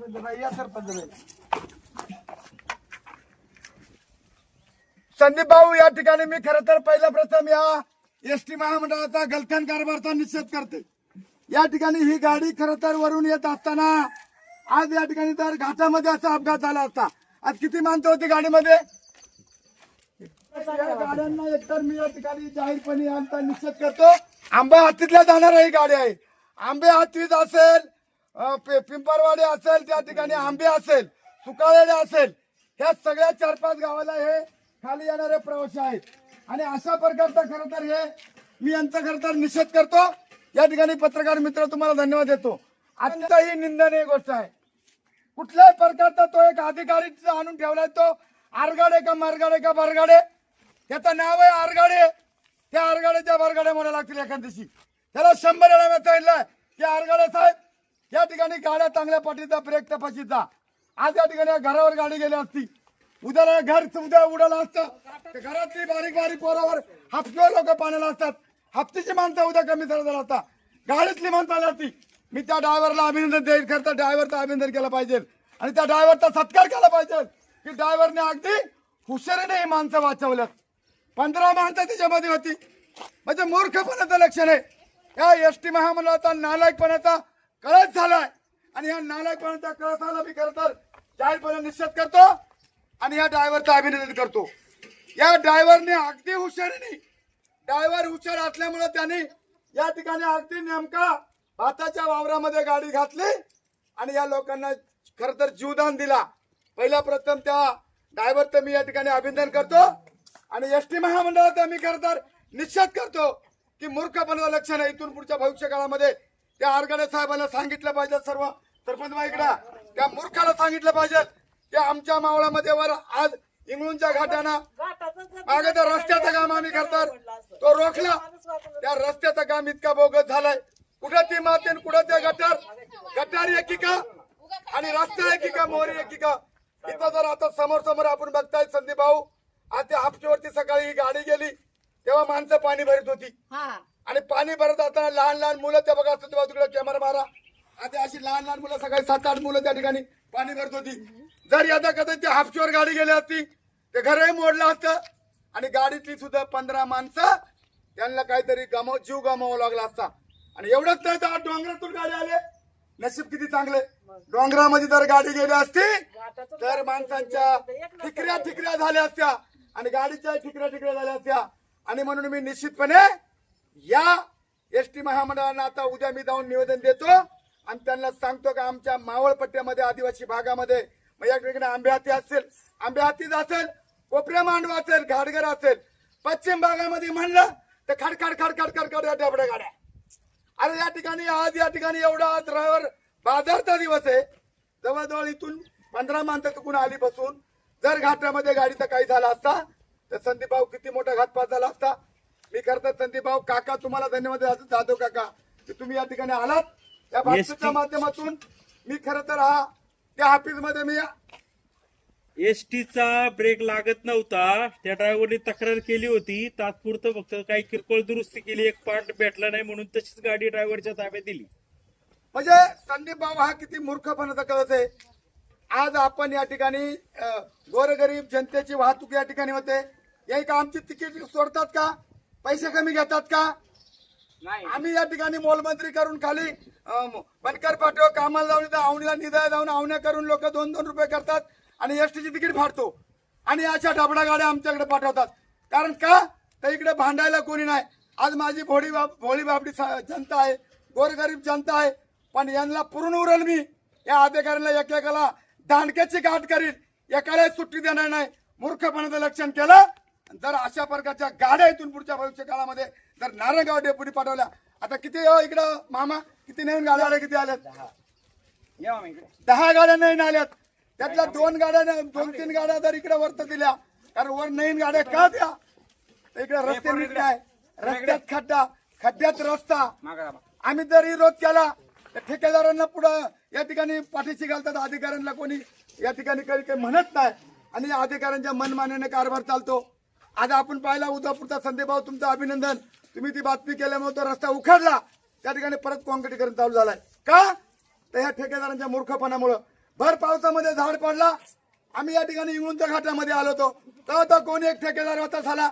या सरपंच संदीप भाऊ या ठिकाणी मी खर तर पहिला प्रथम या एस टी महामंडळाचा गलथान कारभारचा निषेध करते. या ठिकाणी ही गाडी खर तर वरून येत असताना आज या ठिकाणी तर घाटामध्ये असा अपघात झाला असता. आज किती माणसं होती गाडीमध्ये? गाड्यांना एकतर मी या ठिकाणी जाहीरपणे यांचा निषेध करतो. आंबा हातीतल्या जाणार ही गाडी आहे. आंबे हातीत असेल पिंपरवाडी असेल त्या ठिकाणी आंबे असेल सुकाळेले असेल ह्या सगळ्या चार पाच गावाला हे खाली येणारे प्रवासी आहेत. आणि अशा प्रकारचा खरं तर हे मी यांचा खर तर निषेध करतो. या ठिकाणी पत्रकार मित्र तुम्हाला धन्यवाद देतो. आता ही निंदनीय गोष्ट आहे. कुठल्याही प्रकारचा तो एक अधिकारी तिथं आणून ठेवलाय तो आरगाडे का मारगाडे का बरगाडे? त्याचं नाव आहे आरगाडे. त्या आरगाड्याच्या बरगाड्या म्हणायला लागतील एखाद दिवशी. त्याला शंभर वेळा मी सांगितलंय की आरगाडे साहेब या ठिकाणी गाड्या चांगल्या पाठीचा ब्रेक तपाशीचा. आज या ठिकाणी घरावर गाडी गेली असती. उद्याला घर उद्या उडाला असतं. घरातली बारीक बारीक पोरावर हप्त्यावर लोक पाण्याला असतात. हप्तीची माणसं उद्या कमी झाला झाला असता गाडीतली माणसं आली असती. मी त्या ड्रायव्हरला अभिनंदन देईल. खरं तर ड्रायव्हरचं अभिनंदन केलं पाहिजे. आणि त्या ड्रायव्हरचा सत्कार केला पाहिजे. की ड्रायव्हरने अगदी हुशारीने ही माणसं वाचवल्यात. पंधरा माणसं त्याच्यामध्ये होती. म्हणजे मूर्खपणाचं लक्षण आहे. या एस टी महामंडळाचा नालायकपणाचा कळत झालाय. आणि या नालायकपणाच्या कळसाला मी खरं तर. जाहीरपणे निषेध करतो. आणि या ड्रायव्हरचं अभिनंदन करतो. या ड्रायव्हरने अगदी हुशारीने ड्रायव्हर हुशार असल्यामुळे त्याने या ठिकाणी अगदी नेमका भाताच्या वावरामध्ये गाडी घातली आणि या लोकांना खर तर जीवदान दिला. पहिल्या प्रथम त्या ड्रायव्हरचं मी या ठिकाणी अभिनंदन करतो. आणि एस टी महामंडळाचा मी खर तर निश्चित करतो की मूर्खपणाचं लक्षण आहे. इथून पुढच्या भविष्य काळामध्ये त्या आरगडे साहेबांना सांगितलं पाहिजे सर्व सरपंच बाईकडा त्या मूर्खाला सांगितलं पाहिजे की आमच्या मावळामध्ये वर आज इंग्लंडच्या घाटाना मागे त्या रस्त्याचं काम आम्ही करतात. तो रोखला. त्या रस्त्याचं काम इतका बोगस झालाय. कुठं ती माते कुठं ते गटार? गटार एकिका आणि रस्ता एकीका मोरी एकिका. इथं जर आता समोर समोर आपण बघताय संदीप भाऊ आज त्या हापशीवरती सकाळी ही गाडी गेली तेव्हा माणसं पाणी भरत होती. आणि पाणी भरत असताना लहान लहान मुलं त्या बघा असतात तिकडे कॅमेरा मारा. आता अशी लहान लहान मुलं सकाळी सात आठ मुलं त्या ठिकाणी पाणी भरत होती. जर यदा कदाचित त्या हापशीवर गाडी गेली असती ते घरही मोडलं असतं. आणि गाडीतली सुद्धा पंधरा माणसं त्यांना काहीतरी गमाव जीव गमावा लागला असता. आणि एवढंच नाही तर डोंगरातून गाडी आले. नशीब किती चांगले. डोंगरामध्ये जर गाडी गेली असती तर माणसांच्या ठिकऱ्या ठिकऱ्या झाल्या असत्या. आणि गाडीच्या ठिकऱ्या ठिकऱ्या झाल्या असत्या. आणि म्हणून मी निश्चितपणे या एस टी महामंडळांना आता उद्या मी जाऊन निवेदन देतो आणि त्यांना सांगतो का आमच्या मावळपट्ट्यामध्ये आदिवासी भागामध्ये मग या आंबे हाती असेल आंबे हातीच असेल कोपऱ्या मांडवा असेल घाटघर असेल पश्चिम भागामध्ये म्हणलं तर खडखड खडखड खडखड या डबड्या गाड्या. अरे या ठिकाणी आज या ठिकाणी एवढा आज रविवार बाजारचा दिवस आहे. जवळजवळ इथून पंधरा माणसं चुकून आली बसून जर घाटामध्ये गाडीचा काही झाला असता तर संदीप भाऊ किती मोठा घातपात झाला असता मी करतात संदीप भाऊ. काका तुम्हाला धन्यवाद जाधव काका की तुम्ही या ठिकाणी आलात. या भाषेच्या माध्यमातून मी खरं तर हा त्या ऑफिसमध्ये मी एसटीचा ब्रेक लागत नव्हता. त्या ड्रायव्हरने तक्रार केली होती. तात्पुरतं फक्त काही किरकोळ दुरुस्ती केली. एक पार्ट भेटला नाही म्हणून तशीच गाडी ड्रायव्हरच्या ताब्यात दिली. म्हणजे संदीप भाऊ हा किती मूर्खपणाचा कळत आहे. आज आपण या ठिकाणी गोरगरीब जनतेची वाहतूक या ठिकाणी होते. हे का आमची तिकीट सोडतात का? पैसे कमी घेतात का? आम्ही या ठिकाणी मोलमंत्री करून खाली बनकर पाठव कामाला जाऊन आवणीला निधा जाऊन आवण्या करून लोक दोन दोन रुपये करतात आणि एसटीची तिकीट फाडतो. आणि अशा डबडा गाड्या आमच्याकडे पाठवतात. कारण का? तर इकडे भांडायला कोणी नाही. आज माझी भोळी बाब भोळी बाबडी जनता आहे. गोरगरीब जनता आहे. पण यांना पुरून उरल मी. या अधिकाऱ्यांना एकेकाला दांडक्याची गाठ करील एकाला सुट्टी देणार नाही. मूर्खपणाचं लक्षण केलं. जर अशा प्रकारच्या गाड्या इथून पुढच्या भविष्य काळामध्ये जर नारायणगाव डेपुटी पाठवल्या आता किती इकडं मामा किती नवीन गाड्या आल्या किती आल्यात? दहा. गाड्या नवीन आल्यात. त्यातल्या दोन गाड्या दोन तीन गाड्या जर इकडे वरत दिल्या कारण वर नवीन गाड्या का द्या? इकडे रस्ते नीट नाही रस्त्यात खड्डा खड्ड्यात रस्ता. आम्ही जर विरोध केला तर ठेकेदारांना पुढं या ठिकाणी पाठीशी घालतात अधिकाऱ्यांना कोणी या ठिकाणी काही काही म्हणत नाही. आणि या अधिकाऱ्यांच्या मनमान्याने कारभार चालतो. आज आपण पाहिला उदापूरचा संदीप भाऊ तुमचं अभिनंदन. तुम्ही ती बातमी केल्यामुळे तो रस्ता उखडला. त्या ठिकाणी परत कॉन्क्रीटीकरण चालू झालाय. का? तर ह्या ठेकेदारांच्या मूर्खपणामुळं. भर पावसामध्ये झाड पडला. आम्ही या ठिकाणी इंगळूनच्या घाटामध्ये आलो होतो. तर तो कोणी एक ठेकेदार होता झाला.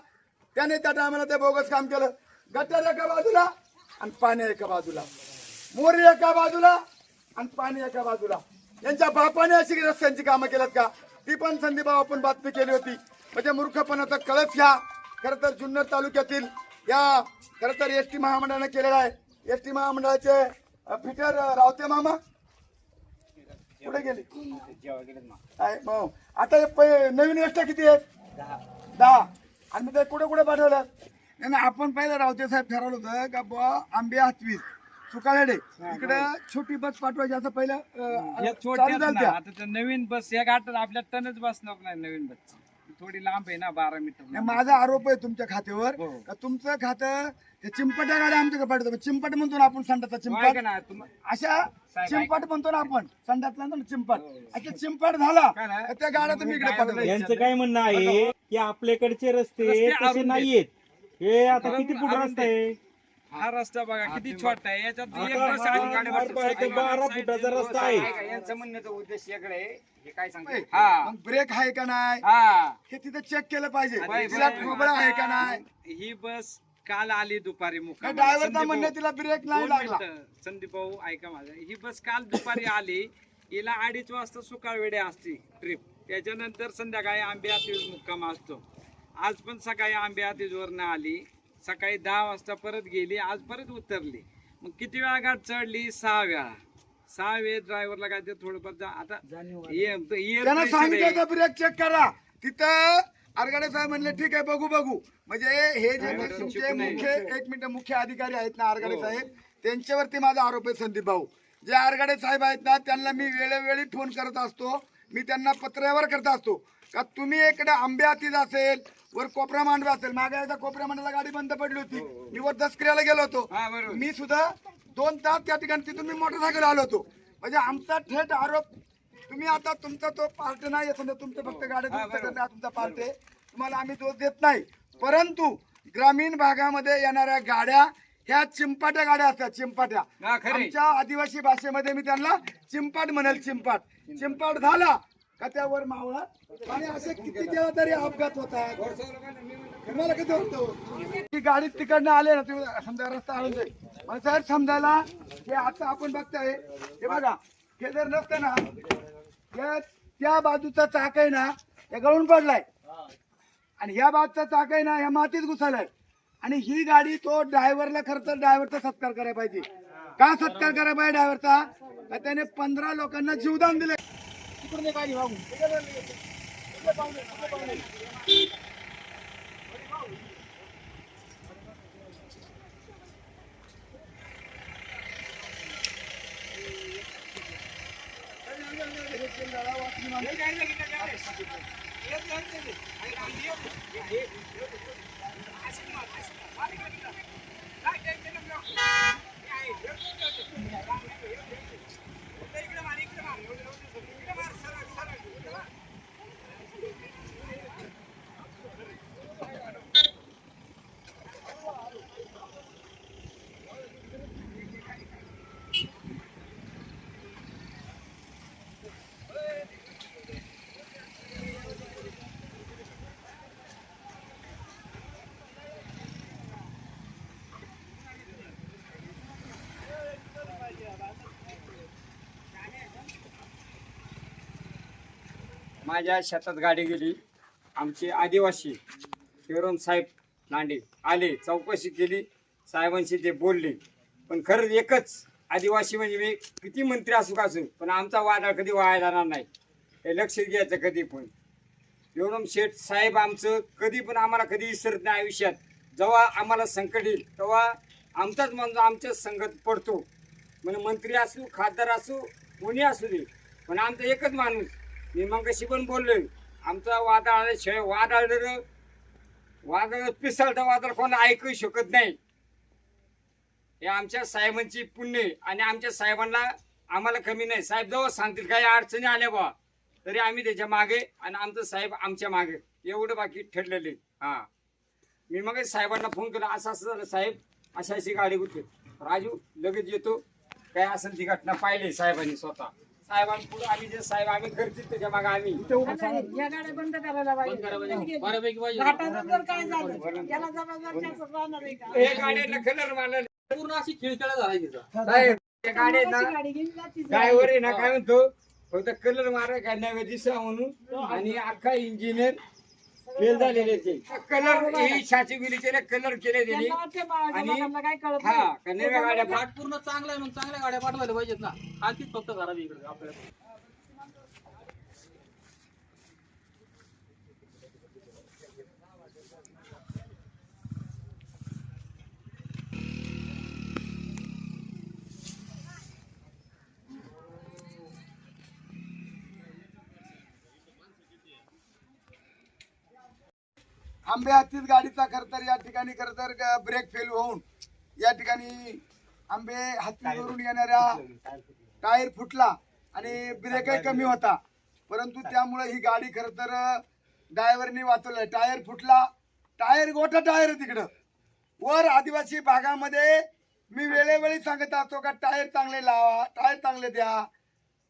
त्याने त्या टायमाला ते बोगस काम केलं. गटर एका बाजूला आणि पाणी एका बाजूला. मोरी एका बाजूला आणि पाणी एका बाजूला. यांच्या बापाने अशी रस्त्यांची कामं केल्यात का? ती पण संदीपराव आपण बातमी केली होती. म्हणजे मूर्खपणाचा कळस ह्या खर तर जुन्नर तालुक्यातील या खर तर एस टी महामंडळानं केलेला आहे. एस टी महामंडळाचे फिटर रावते मामा. कुठे गेले. आता हे नवीन एसट्या किती आहेत? दहा. आणि मग ते कुठे कुठे पाठवलं? नाही आपण पहिलं रावते साहेब ठरवलं होतं का बुवा आंबे हातवीस सुकाळेडे. इकडे छोटी बस पाठवायची असं पहिलं नवीन बस या घाटात आपल्या टनच बसणार नाही नवीन बस. थोडी लांब आहे ना बारा मीटर नाही, माझा आरोप आहे तुमच्या खात्यावर हो. का तुमचं खातं ते चिंपट्या गाड्या आमच्याकडे पाठवतो. चिंपट म्हणतो ना आपण संडाचा ऐका चिंपट. ना तुम अशा साहेब, चिंपट म्हणतो ना आपण संडातला ना चिंपट. अच्छा चिंपट झाला काय ना? तर त्या गाड्या तुम्ही इकडे पाठवतो. यांचं काय म्हणणं आहे की आपल्याकडचे रस्ते रस्ते तसे अरुंद नाहीयेत. हे आता किती फूट अरुंद रस्ता आहे? हा रस्ता बघा किती छोटा आहे. याच्यात एक बस आणि गाडी बारा फुटाचा रस्ता आहे. ऐका, यांचं म्हणण्याचा उद्देश वेगळा आहे. हे काय सांगते? हा. मग ब्रेक आहे का नाही? हा. हे तिथं चेक केलं पाहिजे. बाई, तिला बाई, खोबळा आहे का नाही? ही बस काल आली दुपारी मुक्काम ड्रायव्हरचा म्हणणं तिला ब्रेक नाही लागला. संदीप भाऊ ऐका माझं. ही बस काल दुपारी आली. हिला अडीच वाजता सुकाळ वेळे असते ट्रिप त्याच्यानंतर संध्याकाळी आंबे आतीज मुक्काम असतो. आज पण सकाळी आंबे आतीजवरनं आली. सकाळी दहा वाजता परत गेली आज परत उतरली. मग किती वेळा गाठ चढली? सहा वेळा. सहा वेळ ड्रायव्हरला काय ते थोडंफार जा आता त्यांना सांगितलं होतं ब्रेक चेक करा. तिथं आरगाडे साहेब म्हणले ठीक आहे बघू बघू. म्हणजे हे जे तुमचे मुख्य एक मिनिट मुख्य अधिकारी आहेत ना आरगाडे साहेब? त्यांच्यावरती माझा आरोप आहे संदीप भाऊ. जे आरगाडे साहेब आहेत ना त्यांना मी वेळोवेळी फोन करत असतो. मी त्यांना पत्रावर करत असतो. का तुम्ही इकडे आंबे हातीच असेल वर कोपरा मांडवा असेल मागे एकदा कोपऱ्या मांडवाला गाडी बंद पडली होती. मी वर दसक्रियाला गेलो होतो. हा मी सुद्धा दोन तास त्या ठिकाणी तिथून मी मोटरसायकल आलो होतो. म्हणजे आमचा थेट आरोप तुम्ही आता तुमचा तो पार्ट नाही समजा तुमचं फक्त हा तुमचा पार्ट आहे. तुम्हाला आम्ही दोष देत नाही. परंतु ग्रामीण भागामध्ये येणाऱ्या गाड्या ह्या चिंपाट्या गाड्या असतात चिंपाट्या. हा, खरंय. आमच्या आदिवासी भाषेमध्ये मी त्यांना चिंपाट म्हणेल चिंपाट. चिंपाट झाला का त्यावर मावळा? आणि असे किती केला तरी अपघात होतात तुम्हाला किती होतो? ती गाडी तिकडनं आले ना तुम्ही समजा रस्ता आणून जाईल मग सर समजायला हे आता आपण बघताय. हे बघा हे जर नसतं ना त्या त्या बाजूचा चाक आहे ना हे गळून पडलाय. आणि ह्या बाजूचा चाक आहे ना ह्या मातीत घुसालाय. आणि ही गाडी तो ड्रायव्हरला खरं तर ड्रायव्हरचा सत्कार करायला पाहिजे. का सत्कार करायला पाहिजे ड्रायव्हरचा? का त्याने पंधरा लोकांना जीवदान दिले? गाडी वाहून. इकडे पाहुणे, इकडे पाहुणे. माझ्या शेतात गाडी गेली. आमचे आदिवासी शिवराम साहेब लांडे आले चौकशी केली. साहेबांशी ते बोलले. पण खरंच एकच आदिवासी म्हणजे मी किती मंत्री असू का असू पण आमचा वादा कधी वाया जाणार नाही. हे लक्ष घ्यायचं कधी पण. शिवराम शेठ साहेब आमचं कधी पण आम्हाला कधी विसरत नाही आयुष्यात. जेव्हा आम्हाला संकट येईल तेव्हा आमचाच माणूस आमच्याच संगत पडतो. म्हणजे मंत्री असू खासदार असू कोणी असू दे. पण आमचा एकच माणूस मी मगाशी पण बोललोय. आमचा वादळ आल्याशिवाय वादळ जर वादळ पिसळतं वादळ कोण ऐकू शकत नाही. हे आमच्या साहेबांची पुण्य आणि आमच्या साहेबांना आम्हाला कमी नाही. साहेब जवळ सांगतील काही अडचणी आल्या बा तरी आम्ही त्याच्यामागे आणि आमचं साहेब आमच्या मागे. एवढं बाकी ठरलेले हा. मी मग साहेबांना फोन केला असं असं झालं साहेब. अशा अशी गाडी होते. राजू लगेच येतो. काय असेल ती घटना पाहिली साहेबांनी स्वतः. साहेबांपुढे आम्ही जे साहेब आम्ही करतील त्याच्यामागे आम्ही. या गाड्या बंद करायला पाहिजे. घाटाचं जर काय झालं याला जबाबदार त्याचं राहणार आहे का? हे गाड्यांना कलर मारला पूर्ण अशी खिळखेळा झाला तिचा साहेब त्या गाड्यांना कशी गाडी घेऊन जाती जरा? ड्रायव्हर आहे ना काय म्हणतो फक्त कलर मारा काय नव्हे दिसा म्हणून. आणि अख्खा इंजिनियर फेल झालेले ते. कलर ही छाची गेली त्याला कलर केले बाळाच्या आणि- काय कळत हा नाही. गाड्या पाठ पूर्ण चांगला आहे म्हणून चांगल्या गाड्या पाठवायला पाहिजेत ना. आणखीच फक्त खराब इकडे आपल्याला आंबे हातीच गाडीचा खर तर या ठिकाणी खर तर ब्रेक फेल होऊन या ठिकाणी आंबे हातीवरून येणाऱ्या टायर फुटला आणि ब्रेकही कमी होता. परंतु त्यामुळे ही गाडी खर तर ड्रायव्हरनी वाचवलं. टायर फुटला. टायर गोठा टायर तिकडं. वर आदिवासी भागामध्ये मी वेळोवेळी सांगत असतो का टायर चांगले लावा टायर चांगले द्या.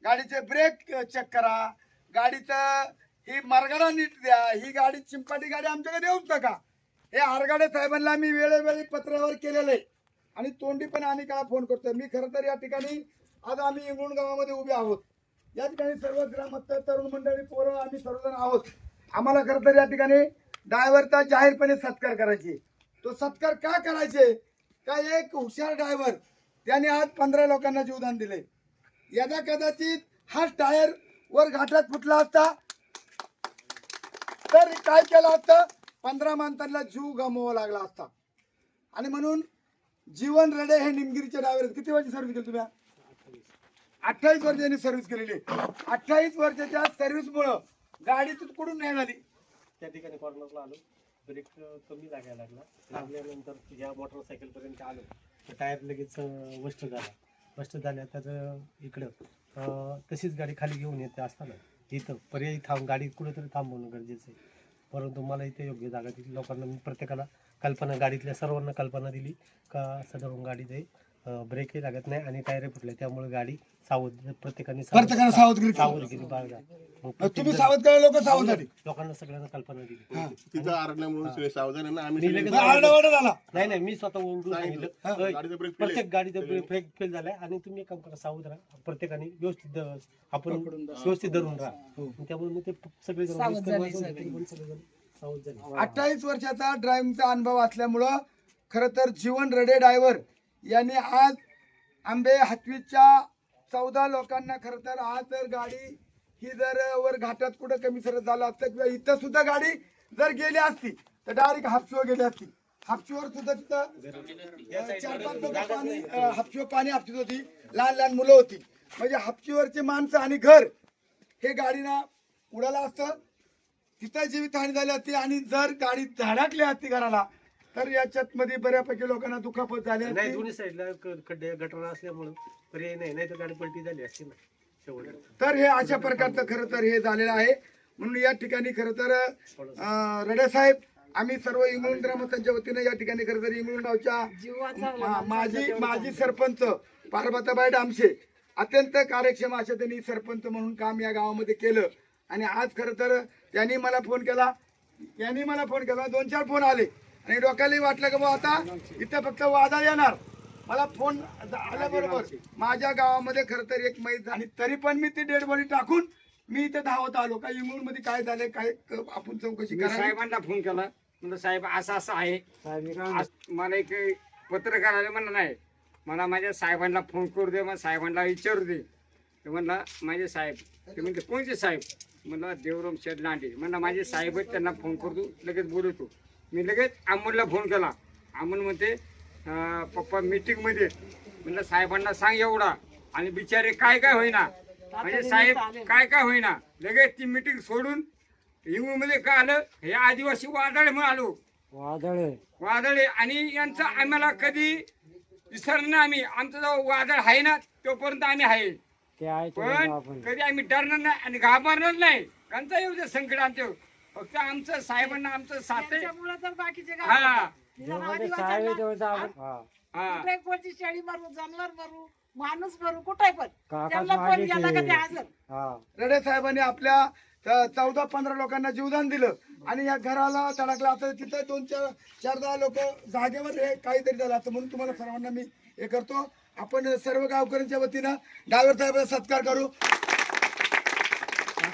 गाडीचे ब्रेक चेक करा. गाडीचं ही मार्गाडा नीट द्या. ही गाडी चिंपाटी गाडी आमच्याकडे येऊच नका. हे आरगाडे साहेबांना मी वेळोवेळी पत्रावर केलेलं आहे. आणि तोंडी पण अनेक वेळा फोन करतो मी खरं तर या ठिकाणी आज आम्ही इंगळूण गावामध्ये उभे आहोत. या ठिकाणी सर्व ग्रामस्थ तरुण मंडळी पोरं आम्ही सर्वजण आहोत. आम्हाला खरं तर या ठिकाणी ड्रायव्हरचा जाहीरपणे सत्कार करायचे. तो सत्कार का करायचे? का एक हुशार ड्रायव्हर त्याने आज पंधरा लोकांना जीवदान दिले यदा कदाचित हा टायर वर घाटात फुटला असता तर काय केलं असतं? पंधरा माणसांना जीव गमवावा लागला असता. आणि म्हणून जीवन रडे हे निमगिरीचे ड्रायव्हर आहेत. किती वर्ष सर्व्हिस केली तुम्ही? अठ्ठावीस वर्ष यांनी सर्व्हिस केलेली अठ्ठावीस वर्षाच्या सर्व्हिसमुळं गाडी कुठून नाही झाली. त्या ठिकाणी कॉर्नरला आलो. ब्रेक कमी लागायला लागला. लागल्यानंतर या मोटरसायकल पर्यंत आलो. तर टायर लगेच अं, वस्ट झाला. वस्ट झाल्या तर इकडं तशीच गाडी खाली घेऊन येते असताना इथं पर्यायी थांब गाडी कुठेतरी थांबवणं गरजेचं आहे. परंतु मला इथे योग्य जागा दिली. लोकांना मी प्रत्येकाला कल्पना गाडीतल्या सर्वांना कल्पना दिली का सदरून गाडीत आहे ब्रेकही लागत नाही आणि टायर फुटले. त्यामुळे गाडी सावध प्रत्येकाने प्रत्येकाने सावधगिरी सावधगिरी बाळगा. मग तुम्ही सावध केलं लोक सावध झाली. लोकांना सगळ्यांना कल्पना दिली. तिथं आरडल्यामुळे सगळे सावधान आहे ना आम्ही मी सगळे लगेच- आरडाओरडा झाला. नाही नाही मी स्वतः ओरडून सांगितलं. गाडीचा ब्रेक फेल आहे. प्रत्येक गाडीचा ब्रेक फेल झालाय आणि तुम्ही एक काम करा सावध राहा. प्रत्येकाने व्यवस्थित ध- आपण व्यवस्थित धरून राहा. त्यामुळे मी ते सगळे जण सावध झाले सावध झाले. अठ्ठावीस वर्षाचा ड्रायव्हिंगचा अनुभव असल्यामुळं खरं तर जीवन रडे ड्रायव्हर यांनी आज आंबे हातवीच्या चौदा लोकांना खरं तर आज जर गाडी ही जर वर घाटात कुठं कमी सरत झालं असतं किंवा इथं सुद्धा गाडी जर गेली असती तर डायरेक्ट हापशीवर गेली असती. हापशीवर सुद्धा तिथं चार पाच लोक पाणी अं, हापशीवर पाणी हापशीत होती. लहान लहान मुलं होती. म्हणजे हापशीवरची माणसं आणि घर हे गाडीनं उडालं असतं. तिथं जीवितहानी झाली असती आणि जर गाडी धडकली असती घराला तर याच्यात मध्ये बऱ्यापैकी लोकांना दुखापत झाली नाही असती. दोन्ही साईडला क- खड्डे गटर असल्यामुळे पर्याय नाही नाही तर गाडी पलटी झाली असती ना शेवट तर हे अशा प्रकारचं खरं तर हे झालेलं आहे. म्हणून या ठिकाणी खरं तर अं, रडे साहेब आम्ही सर्व इंग्लंड ग्रामस्थांच्या वतीने या ठिकाणी खरं तर इंग्लंड गावच्या मा- माजी माजी सरपंच पार्वताबाई डामशे अत्यंत कार्यक्षम अशा त्यांनी सरपंच म्हणून काम या गावामध्ये केलं. आणि आज खरं तर त्यांनी मला फोन केला. यांनी मला फोन केला. दोन चार फोन आले. आणि डोक्याला वाटलं की बा आता इथं फक्त वादळ येणार. मला फोन आल्याबरोबर माझ्या गावामध्ये खरं तर एक मैत आणि तरी पण मी ती डेड बॉडी टाकून मी इथे धावत आलो. काय इंग्लंडमध्ये काय झालंय काय क- आपण चौकशी मी करावी? साहेबांना फोन केला. म्हणलं साहेब असं असं आहे. आज मला एक पत्रकार आले म्हणलं नाही मला माझ्या साहेबांना फोन करू दे मग साहेबांना विचारू दे. ते म्हणला माझे साहेब. ते म्हणते कोणते साहेब? म्हणलं देवराम शेठ लांडे. म्हणलं माझे साहेब त्यांना फोन करतो लगेच बोलवतो मी लगेच अमोलला फोन केला. अमोल म्हणते अं, पप्पा मीटिंगमध्ये म्हणलं साहेबांना सांग एवढा. आणि बिचारे काय काय होईना. म्हणजे साहेब काय काय होईना. लगेच ती मीटिंग सोडून मध्ये काय आलं? हे आदिवासी वादळ म्हणून आलो. वादळ. वादळ. आहे आणि यांचं आम्हाला कधी विसरणार नाही आम्ही. आमचं जो वादळ आहे ना तोपर्यंत आम्ही आहे. ते आहे ते पण कधी आम्ही डरणार नाही आणि घाबरणार नाही. कंचा येऊ दे संकट आमचं. फक्त आमचं साहेबांना आमचं साथ आहे त्यांच्यामुळं तर बाकीचे हा. गाव- निदान जोमध्ये आदिवासींना साहेब आहे तेवढं आपण हा. हा. ब्रेकवरची शेळी मारू जनावर मारू माणूस भरू कुठे पण. काकाच त्यांना फोन मागे केला का ते? ते. हजर? हा. रडे साहेबांनी आपल्या चौदा पंधरा लोकांना जीवदान दिलं. आणि या घराला धडकला. आता तिथं दोन चार चार दहा लोक जागेवर हे काहीतरी झालं. असतं म्हणून तुम्हाला सर्वांना मी हे करतो. आपण सर्व गावकऱ्यांच्या वतीनं ड्रायव्हर साहेबांचा सत्कार करू आता हे तर पुढे पण केला काही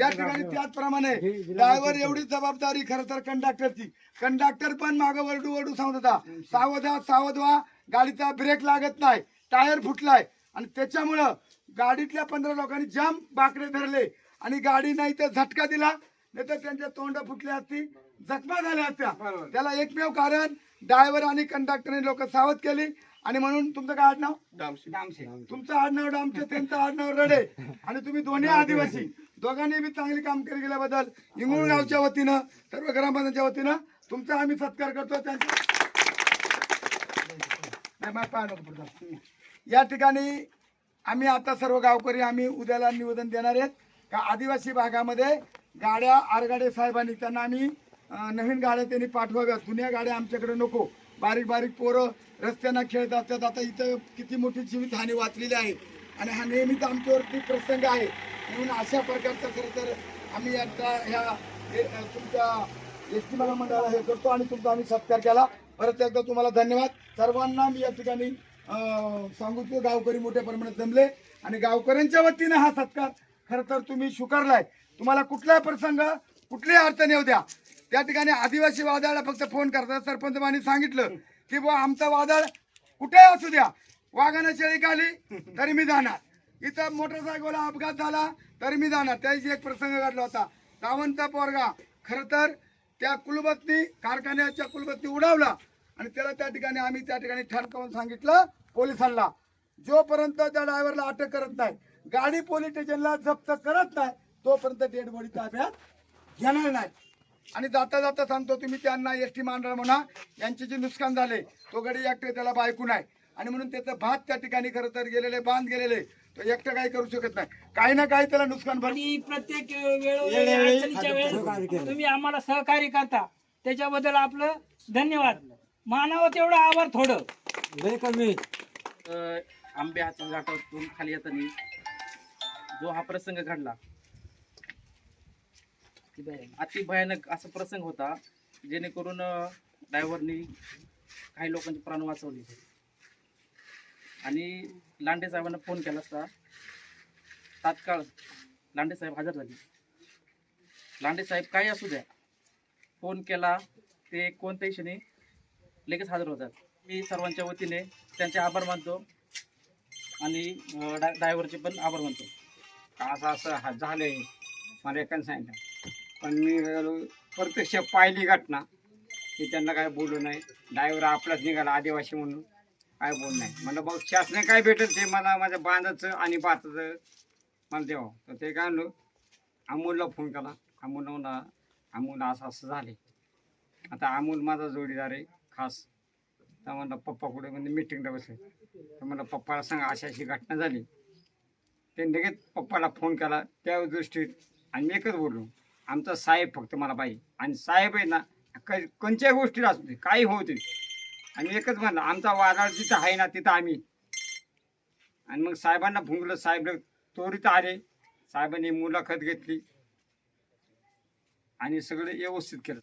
या ठिकाणी. त्याचप्रमाणे ड्रायव्हर. एवढी जबाबदारी खरं तर कंडक्टरची कंडक्टर पण मागं वरडू वरडू सांगत होता. सावध सावध व्हा गाडीचा ब्रेक लागत नाही. टायर फुटलाय. आणि त्याच्यामुळं गाडीतल्या पंधरा लोकांनी जाम बाकडे धरले. आणि गाडी नाही तर झटका दिला. नाही तर त्यांच्या तोंड फुटली असती जखमा झाल्या असत्या. त्याला एकमेव कारण ड्रायव्हर आणि कंडक्टरने लोक सावध केली. आणि म्हणून तुमचं काय आडनाव? तुमचं आडनाव डामचे त्यांचं आडनाव रडे. आणि तुम्ही दोन्ही आदिवासी. दोघांनी बी चांगली कामगिरी केल्याबद्दल इंगुळ गावच्या वतीनं सर्व ग्रामपंचायतच्या वतीनं तुमचा आम्ही सत्कार करतो. त्यांचा. या ठिकाणी आम्ही आता सर्व गावकरी आम्ही उद्याला निवेदन देणार आहेत का आदिवासी भागामध्ये गाड्या आरगाडे साहेबांनी त्यांना आम्ही नवीन गाड्या त्यांनी पाठवाव्यात. जुन्या गाड्या आमच्याकडे नको. बारीक बारीक पोरं रस्त्यांना खेळत असतात. आता इथं किती मोठी जीवितहानी वाचलेली आहे. आणि हा नेहमीच आमच्यावरती प्रसंग आहे. म्हणून अशा प्रकारचा खरं तर आम्ही आता ह्या हे, तुमच्या एस टी मंडळाला हे करतो आणि तुमचा आम्ही सत्कार केला. परत एकदा तुम्हाला धन्यवाद. सर्वांना मी या ठिकाणी अं, सांगू गावकरी मोठ्या प्रमाणात जमले. आणि गावकऱ्यांच्या वतीनं हा सत्कार खरं तर तुम्ही स्वीकारलाय. तुम्हाला कुठलाही प्रसंग कुठलीही अडचण येऊ द्या. त्या ठिकाणी आदिवासी वादळाला फक्त फोन करतात. सरपंच सांगितलं की बुवा आमचं वादळ कुठे असू द्या. वाघानं शेळी काली तरी मी जाणार. इथं मोटरसायकलला अपघात झाला तरी मी जाणार. त्याची एक प्रसंग घडला होता. सावंत पोरगा खर तर त्या कुलबत्ती कारखान्याच्या कुलबत्ती उडावला आणि त्याला त्या ठिकाणी आम्ही त्या ठिकाणी ठणकावून सांगितलं पोलिसांना. जोपर्यंत त्या ड्रायव्हरला अटक करत नाही गाडी पोलीस स्टेशनला जप्त करत नाही तोपर्यंत डेड बॉडी ताब्यात घेणार नाही. आणि जाता जाता सांगतो तुम्ही त्यांना एस टी मंडळ म्हणा यांचे जे नुकसान झाले तो गडी एकटे त्याला बायकून आहे आणि म्हणून त्याचं भात त्या ठिकाणी खरं तर गेलेले बांध गेलेले तो एकटं काही करू शकत नाही. काही ना काही त्याला नुकसान प्रत्येक वेळोवेळी अडचणीच्या वेळेस तुम्ही आम्हाला सहकार्य करता. त्याच्याबद्दल आपलं धन्यवाद. मानावं तेवढं आभार थोडं. लय कमी. आंबे हाती घाटातून खाली येताना जो हा प्रसंग घडला अति भयानक असा प्रसंग होता जेणेकरून ड्रायव्हरनी काही लोकांचे प्राण वाचवले. आणि लांडे साहेबांना फोन केला असता. तात्काळ लांडे साहेब हजर झाले. लांडे साहेब काही असू द्या. फोन केला ते कोणत्याही क्षणी लगेच हजर होतात. मी सर्वांच्या वतीने त्यांचे आभार मानतो आणि ड्रायव्हरचे पण आभार मानतो. असं असं हा झालंय. मला एकाने सांगितलं. पण मी प्रत्यक्ष पाहिली घटना की त्यांना काय बोलू नाही ड्रायव्हर आपलाच निघाला आदिवासी म्हणून. काय बोल नाही म्हणलं भाऊ शासने काय भेटेल ते मला माझ्या बांधाचं आणि भाताचं मला द्यावं तर ते काय आणलं अमोलला फोन केला अमोल म्हणा अमोल असं असं झाले आता अमोल माझा जोडीदार आहे खास. तर म्हणलं पप्पा कुठे? म्हणजे मिटिंगला बसले तर म्हणलं पप्पाला सांगा अशी अशी घटना झाली. ते लगेच पप्पाला फोन केला त्या दृष्टीत. आणि मी एकच बोललो आमचा साहेब फक्त मला पाहिजे. आणि साहेब आहे ना क कोणत्याही गोष्टीला असू दे काही होऊ दे. आणि एकच म्हणलं आमचा वादळ जिथं आहे ना तिथं आम्ही. आणि मग साहेबांना भुंकलं साहेब त्वरित आले. साहेबांनी मुलाखत घेतली. आणि सगळं व्यवस्थित केलं.